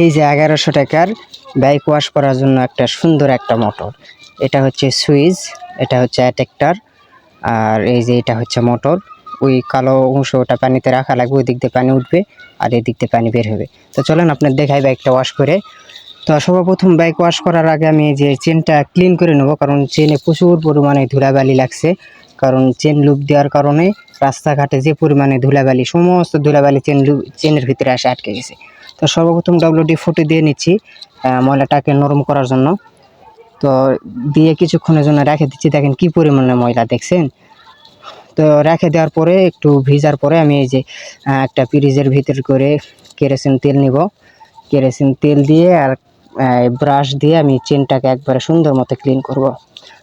এই যে এগারোশো টাকার বাইক ওয়াশ করার জন্য একটা সুন্দর একটা মোটর এটা হচ্ছে সুইচ, এটা হচ্ছে অ্যাটেক্টার আর এই যে এটা হচ্ছে মোটর ওই কালো অংশ ওটা পানিতে রাখা লাগবে, ওই দিক দিয়ে পানি উঠবে আর এই দিক দিয়ে পানি বের হবে। তো চলেন আপনার দেখাই বাইকটা ওয়াশ করে। তো সর্বপ্রথম বাইক ওয়াশ করার আগে আমি যে চেনটা ক্লিন করে নেব, কারণ চেনে প্রচুর পরিমাণে ধুলাবালি লাগছে। কারণ চেন লুপ দেওয়ার কারণে রাস্তাঘাটে যে পরিমাণে ধুলাবালি, সমস্ত ধুলাবালি চেন লুপ চেনের ভিতরে আসে আটকে গেছে। তো সর্বপ্রথম ডব্লিউডি ফুটে দিয়ে নিচ্ছি ময়লাটাকে নরম করার জন্য। তো দিয়ে কিছুক্ষণের জন্য রেখে দিচ্ছি। দেখেন কি পরিমাণে ময়লা, দেখছেন? তো রেখে দেওয়ার পরে, একটু ভিজার পরে আমি এই যে একটা পিরিজের ভিতর করে কেরোসিন তেল নিব। কেরোসিন তেল দিয়ে আর ব্রাশ দিয়ে আমি চেনটাকে একবারে সুন্দর মতো ক্লিন করব।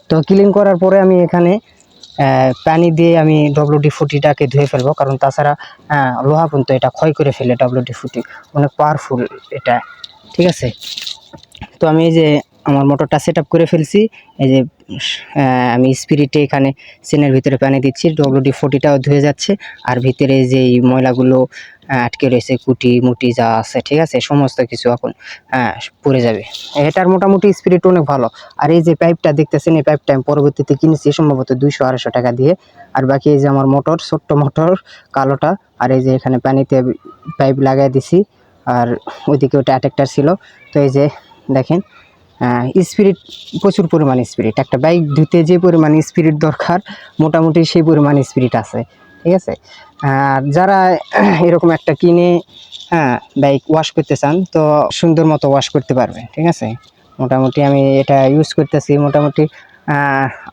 তো ক্লিন করার পরে আমি এখানে পানি দিয়ে আমি ডব্লিউডি ফুটিটাকে ধুয়ে ফেলব, কারণ তাছাড়া লোহা পর্যন্ত এটা ক্ষয় করে ফেলে ডব্লিউডি ফুটি অনেক পাওয়ারফুল এটা, ঠিক আছে? তো আমি এই যে আমার মোটরটা সেট করে ফেলছি। এই যে আমি স্পিরিটে এখানে চেনের ভিতরে পানি দিচ্ছি। ডব্লিউডি ফোর্টিটাও ধুয়ে যাচ্ছে। আর ভিতরে যে এই ময়লাগুলো আটকে রয়েছে, কুটি, মুটি যা আছে, ঠিক আছে, সমস্ত কিছু এখন পড়ে যাবে। এটার মোটামুটি স্পিরিট অনেক ভালো। আর এই যে পাইপটা দেখতেছেন, এই পাইপটা আমি পরবর্তীতে কিনেছি সম্ভবত দুইশো আড়াইশো টাকা দিয়ে। আর বাকি এই যে আমার মোটর, ছোট্ট মোটর, কালোটা, আর এই যে এখানে পানিতে পাইপ লাগাই দিছি। আর ওইদিকে ওটা অ্যাটেক্টার ছিল। তো এই যে দেখেন স্পিরিট প্রচুর পরিমাণ স্পিরিট একটা বাইক ধুতে যে পরিমাণ স্পিরিট দরকার, মোটামুটি সেই পরিমাণ স্পিরিট আছে, ঠিক আছে? আর যারা এরকম একটা কিনে হ্যাঁ বাইক ওয়াশ করতে চান, তো সুন্দর মতো ওয়াশ করতে পারবে ঠিক আছে? মোটামুটি আমি এটা ইউজ করতেছি, মোটামুটি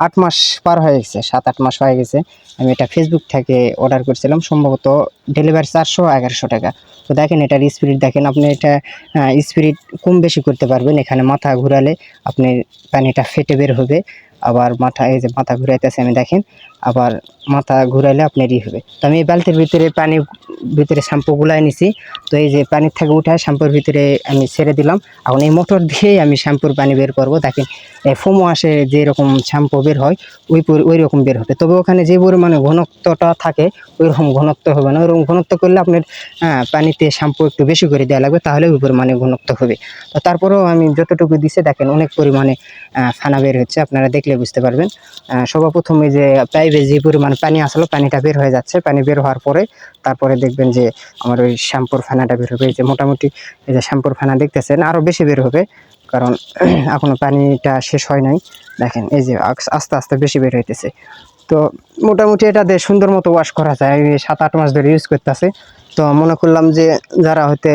আট মাস পার হয়ে গেছে, সাত, আট মাস হয়ে গেছে। আমি এটা ফেসবুক থেকে অর্ডার করেছিলাম, সম্ভবত ডেলিভারি চারশো, এগারোশো টাকা। তো দেখেন, এটার স্পিরিট দেখেন, আপনি এটা স্পিরিট কম বেশি করতে পারবেন। এখানে মাথা ঘুরালে আপনি পানিটা ফেটে বের হবে। আবার মাথা এই যে মাথা ঘুরাইতেছে আমি দেখেন আবার মাথা ঘুরাইলে আপনার ই হবে। তো আমি এই বালতির ভিতরে পানি ভিতরে শ্যাম্পু গুলাই নিছি। তো এই যে পানির থেকে উঠায় শ্যাম্পুর ভিতরে আমি ছেড়ে দিলাম। এখন এই মোটর দিয়েই আমি শ্যাম্পুর পানি বের করব। দেখেন ফোমো আসে যে রকম শ্যাম্পু বের হয় ওই ওই রকম বের হবে। তবে ওখানে যে পরিমাণে ঘনত্বটা থাকে ওই রকম ঘনত্ব হবে না। ওইরকম ঘনত্ব করলে আপনার হ্যাঁ, পানিতে শ্যাম্পু একটু বেশি করে দেওয়া লাগবে তাহলে ওই পরিমাণে ঘনত্ব হবে। তো তারপরেও আমি যতটুকু দিছে দেখেন অনেক পরিমাণে ফানা বের হচ্ছে। আপনারা দেখলে বুঝতে পারবেন। সর্বপ্রথম যে পাইপে যে পরিমাণ পানি আসলো, পানিটা বের হয়ে যাচ্ছে। পানি বের হওয়ার পরে তারপরে দেখবেন যে আমার ওই শ্যাম্পুর ফানাটা বের হবে। যে মোটামুটি এই যে শ্যাম্পুর ফানা দেখতেছেন আরও বেশি বের হবে। কারণ এখনও পানিটা শেষ হয় নাই। দেখেন, এই যে আস্তে আস্তে বেশি বের হইতেছে। তো মোটামুটি এটা দিয়ে সুন্দর মতো ওয়াশ করা যায়। আমি সাত, আট মাস ধরে ইউজ করতেছি। তো মনে করলাম যে যারা হতে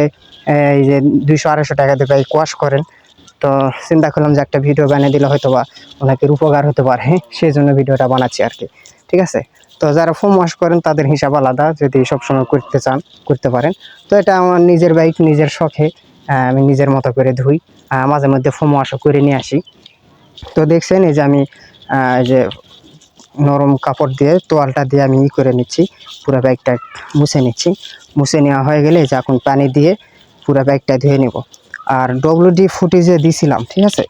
এই যে দুইশো, আড়াইশো টাকা দিয়ে বাইক ওয়াশ করেন তো চিন্তা করলাম যে একটা ভিডিও বানিয়ে দিলে হয়তো বা ওনাকে উপকার হতে পারে হ্যাঁ? সেই জন্য ভিডিওটা বানাচ্ছি আর কি। ঠিক আছে? তো যারা ফোম ওয়াশ করেন, তাদের হিসাব আলাদা, যদি সবসময় করতে চান, করতে পারেন। তো এটা আমার নিজের বাইক নিজের শখে আমি নিজের মতো করে ধুই। মাঝে মধ্যে ফোম ওয়াশও করে নিয়ে আসি। তো দেখছেন, এই যে আমি যে নরম কাপড় দিয়ে, তোয়ালটা দিয়ে আমি ই করে নিচ্ছি। পুরো বাইকটা মুছে নিচ্ছি। মুছে নেওয়া হয়ে গেলে যে এখন পানি দিয়ে পুরো বাইকটা ধুয়ে নেব। আর ডব্লিউডি ফুটি যে দিছিলাম, ঠিক আছে?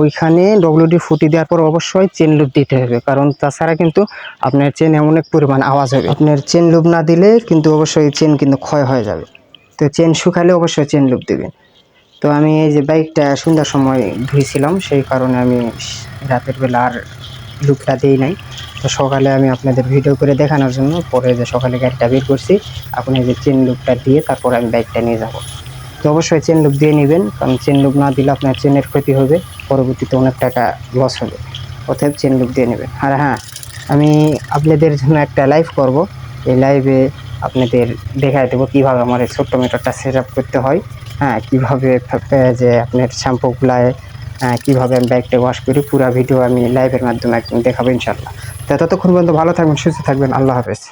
ওইখানে ডব্লিউডি ফুটি দেওয়ার পর অবশ্যই চেন লুপ দিতে হবে, কারণ তাছাড়া কিন্তু আপনার চেনে অনেক পরিমাণ আওয়াজ হবে। আপনার চেন লুপ না দিলে কিন্তু অবশ্যই চেন কিন্তু ক্ষয় হয়ে যাবে। তো চেন শুকালে অবশ্যই চেন লুপ দেবেন। তো আমি এই যে বাইকটা সন্ধ্যার সময় ধুইছিলাম, সেই কারণে আমি রাতের বেলা আর লুকটা দিই নাই। তো সকালে আমি আপনাদের ভিডিও করে দেখানোর জন্য, পরে যে সকালে গাড়িটা বের করছি, আপনি যে চেন লুপটা দিয়ে তারপর আমি বাইকটা নিয়ে যাব। তো অবশ্যই চেন লুপ দিয়ে নেবেন। কারণ চেন লুপ না দিলে আপনার চেনের ক্ষতি হবে। পরবর্তীতে অনেক টাকা লস হবে। অতএব চেন লুপ দিয়ে নেবেন। আর হ্যাঁ আমি আপনাদের জন্য একটা লাইভ করব। এই লাইভে আপনাদের দেখাই দেবো কীভাবে আমার এই ছোট্ট মিটারটা সেট আপ করতে হয়। হ্যাঁ কীভাবে যে আপনার শ্যাম্পুগুলায় কীভাবে আমি বাইকটা ওয়াশ করি। পুরো ভিডিও আমি লাইভের মাধ্যমে একদম দেখাবো ইনশাল্লাহ তো ততক্ষণ পর্যন্ত ভালো থাকবেন, সুস্থ থাকবেন। আল্লাহ হাফেজ।